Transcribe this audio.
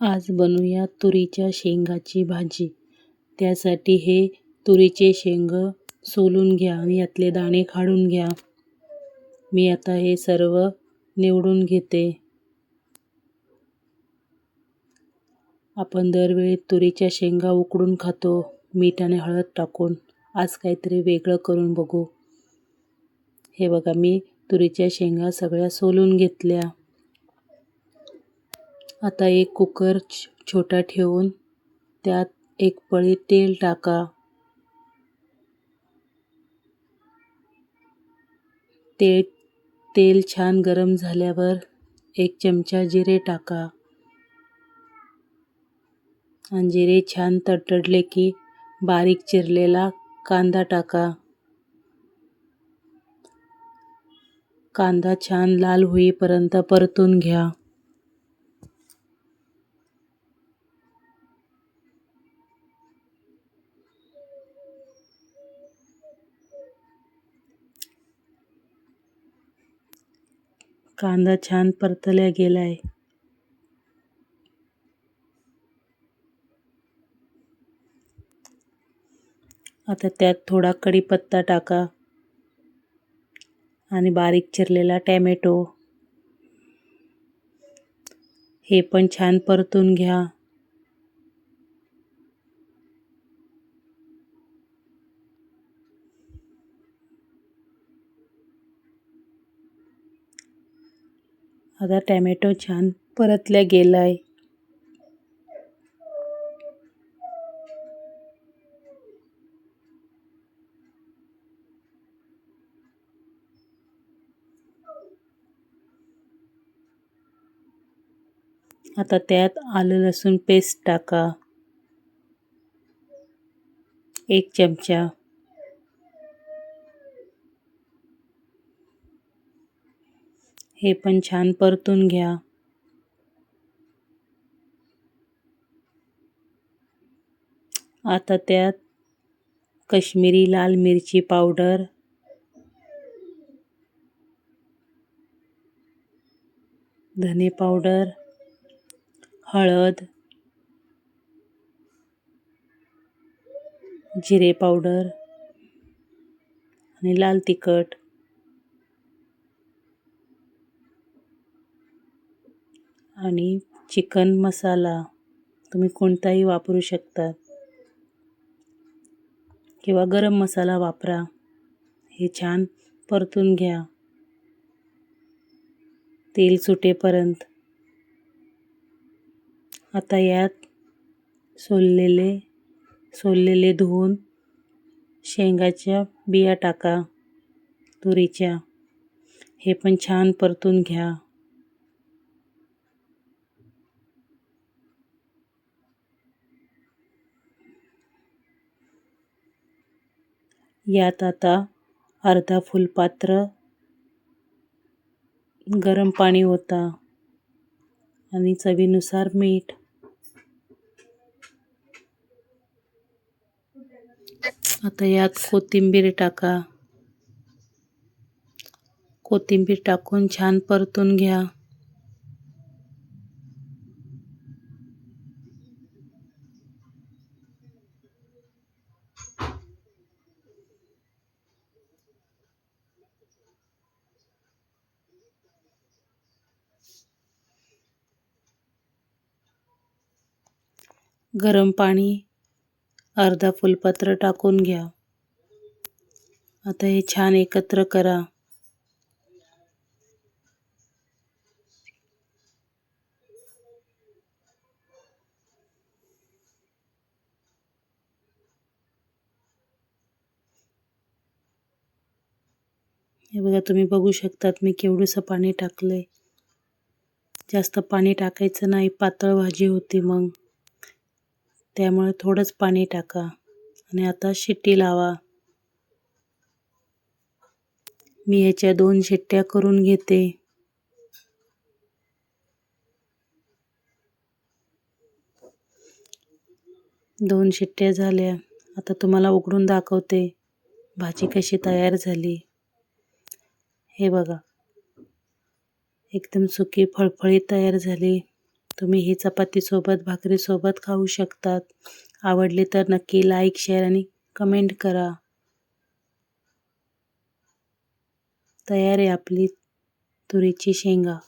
आज बनवूया तुरीच्या शेंगाची भाजी. त्यासाठी हे तुरीचे शेंग सोलून घ्या आणि यातले दाणे काढून घ्या. मी आता हे सर्व निवडून घेते. आपण दरवेळी तुरीच्या शेंगा उकडून खातो मीठ आणि हळद टाकून. आज काहीतरी वेगळं करून बघू. हे बघा मी तुरीच्या शेंगा सगळ्या सोलून घेतल्या. आता एक कुकर छोटा ठेवून त्यात एक पळी तेल टाका. ते तेल छान गरम झाल्यावर एक चमचा जिरे टाका. आणि जिरे छान तडतडले की बारीक चिरलेला कांदा टाका. कांदा छान लाल होईपर्यंत परतून घ्या. कांदा छान परतल्या गेलाय. आता त्यात थोडा कढीपत्ता टाका. आणि बारीक चिरलेला टॅमॅटो. हे पण छान परतून घ्या. आता टॅमॅटो छान परतल्या गेलाय. आता त्यात आलं लसूण पेस्ट टाका. एक चमचा. हे पण छान परतून घ्या. आता त्यात कश्मीरी लाल मिरची पावडर. धने पावडर. हळद. जिरे पावडर. आणि लाल तिखट. आणि चिकन मसाला तुम्ही कोणताही वापरू शकता. किंवा गरम मसाला वापरा. हे छान परतून घ्या. तेल सुटेपर्यंत. आता यात सोललेले सोललेले धुवून शेंगाच्या बिया टाका. तुरीच्या. हे पण छान परतून घ्या. यात आता अर्धा फुलपात्र गरम पाणी होता आणि चवीनुसार मीठ. आता यात कोथिंबीर टाका. कोथिंबीर टाकून छान परतून घ्या. गरम पाणी अर्धा फुलपात्र टाकून घ्या. आता हे छान एकत्र करा. हे बघा तुम्ही बघू शकतात मी केवढंसं पाणी टाकलंय. जास्त पाणी टाकायचं नाही पातळ भाजी होती मग. त्यामुळे थोडंच पाणी टाका आणि आता शिट्टी लावा. मी ह्याच्या दोन शिट्ट्या करून घेते. दोन शिट्ट्या झाल्या. आता तुम्हाला उघडून दाखवते. भाजी कशी तयार झाली. हे बघा. एकदम सुकी फळफळीत तयार झाली. तुम्ही हे चपातीसोबत भाकरीसोबत खाऊ शकतात. आवडले तर नक्की लाईक शेअर आणि कमेंट करा. तयार आहे आपली तुरीची शेंगा.